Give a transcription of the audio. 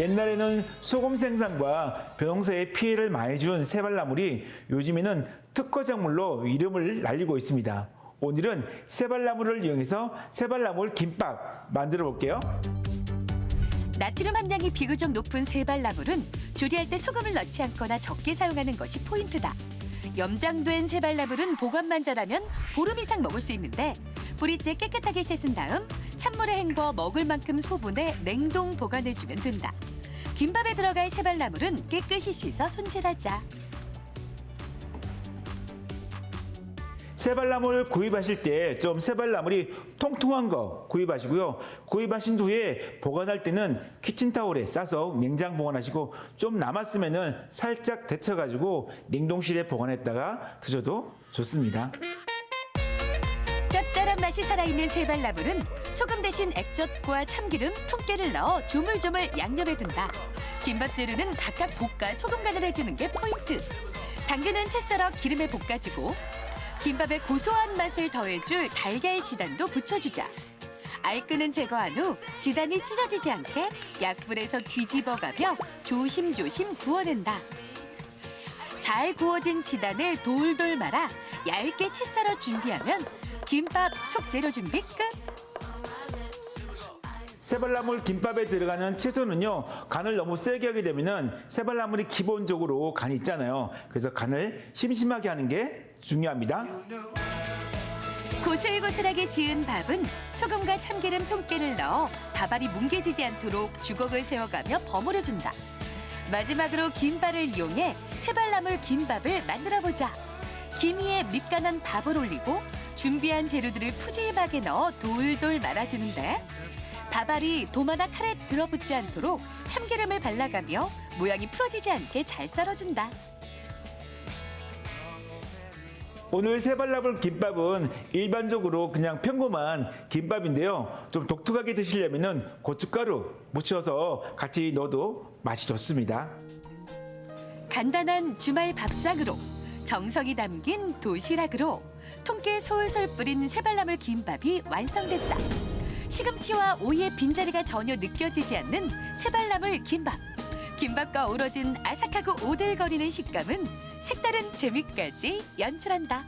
옛날에는 소금 생산과 벼농사에 피해를 많이 준 새발나물이 요즘에는 특허작물로 이름을 날리고 있습니다. 오늘은 새발나물을 이용해서 새발나물 김밥 만들어 볼게요. 나트륨 함량이 비교적 높은 세발나물은 조리할 때 소금을 넣지 않거나 적게 사용하는 것이 포인트다. 염장된 세발나물은 보관만 잘하면 보름 이상 먹을 수 있는데 뿌리째 깨끗하게 씻은 다음 찬물에 헹궈 먹을 만큼 소분해 냉동 보관해주면 된다. 김밥에 들어갈 세발나물은 깨끗이 씻어 손질하자. 새발나물 구입하실 때 좀 새발나물이 통통한 거 구입하시고요. 구입하신 후에 보관할 때는 키친타올에 싸서 냉장 보관하시고 좀 남았으면은 살짝 데쳐가지고 냉동실에 보관했다가 드셔도 좋습니다. 짭짤한 맛이 살아있는 세발나물은 소금 대신 액젓과 참기름, 통깨를 넣어 조물조물 양념해 둔다. 김밥 재료는 각각 볶아 소금 간을 해주는 게 포인트. 당근은 채 썰어 기름에 볶아주고 김밥의 고소한 맛을 더해줄 달걀 지단도 붙여주자. 알끈은 제거한 후 지단이 찢어지지 않게 약불에서 뒤집어가며 조심조심 구워낸다. 잘 구워진 지단을 돌돌 말아 얇게 채 썰어 준비하면 김밥 속재료 준비 끝. 새발나물 김밥에 들어가는 채소는요 간을 너무 세게 하게 되면은 새발나물이 기본적으로 간이 있잖아요. 그래서 간을 심심하게 하는 게 중요합니다. 고슬고슬하게 지은 밥은 소금과 참기름 통깨를 넣어 밥알이 뭉개지지 않도록 주걱을 세워가며 버무려준다. 마지막으로 김발을 이용해 새발나물 김밥을 만들어보자. 김 위에 밑간한 밥을 올리고 준비한 재료들을 푸짐하게 넣어 돌돌 말아주는데 밥알이 도마나 칼에 들어붙지 않도록 참기름을 발라가며 모양이 풀어지지 않게 잘 썰어준다. 오늘 새발나물 김밥은 일반적으로 그냥 평범한 김밥인데요. 좀 독특하게 드시려면은 고춧가루 묻혀서 같이 넣어도 맛이 좋습니다. 간단한 주말 밥상으로 정성이 담긴 도시락으로 통깨 솔솔 뿌린 새발나물 김밥이 완성됐다. 시금치와 오이의 빈자리가 전혀 느껴지지 않는 새발나물 김밥. 김밥과 어우러진 아삭하고 오들거리는 식감은 색다른 재미까지 연출한다.